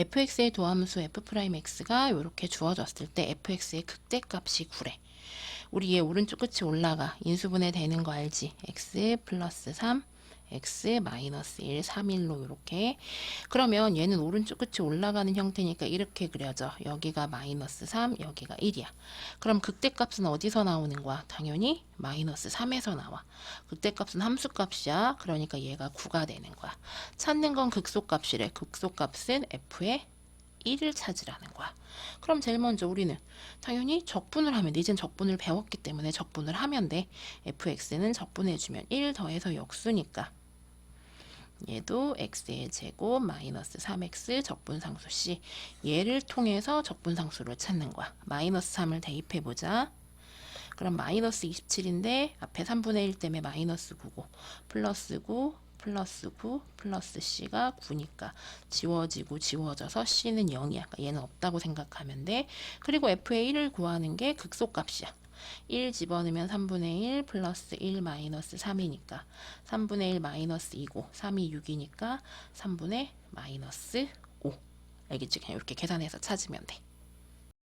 fx의 도함수 f'x가 이렇게 주어졌을 때 fx의 극대값이 9래. 우리 얘 오른쪽 끝이 올라가. 인수분해 되는 거 알지? x 플러스 3, x 마이너스 1, 3일로 이렇게. 그러면 얘는 오른쪽 끝이 올라가는 형태니까 이렇게 그려져. 여기가 마이너스 3, 여기가 1이야. 그럼 극대값은 어디서 나오는 거야? 당연히 마이너스 3에서 나와. 극대값은 함수값이야. 그러니까 얘가 9가 되는 거야. 찾는 건 극소값이래. 극소값은 f의 1을 찾으라는 거야. 그럼 제일 먼저 우리는 당연히 적분을 하면 돼. 이젠 적분을 배웠기 때문에 적분을 하면 돼. fx는 적분해주면 1 더해서 역수니까 얘도 x의 제곱 마이너스 3x 적분상수 c 얘를 통해서 적분상수를 찾는 거야. 마이너스 3을 대입해 보자. 그럼 마이너스 27인데 앞에 3분의 1 때문에 마이너스 9고 플러스 9 플러스 9 플러스 c가 9니까 지워지고 지워져서 c는 0이야. 그러니까 얘는 없다고 생각하면 돼. 그리고 f의 1을 구하는 게 극소값이야. 1 집어넣으면 3분의 1 플러스 1 마이너스 3이니까 3분의 1 마이너스 2고 3이 6이니까 3분의 마이너스 5 알겠지? 그냥 이렇게 계산해서 찾으면 돼.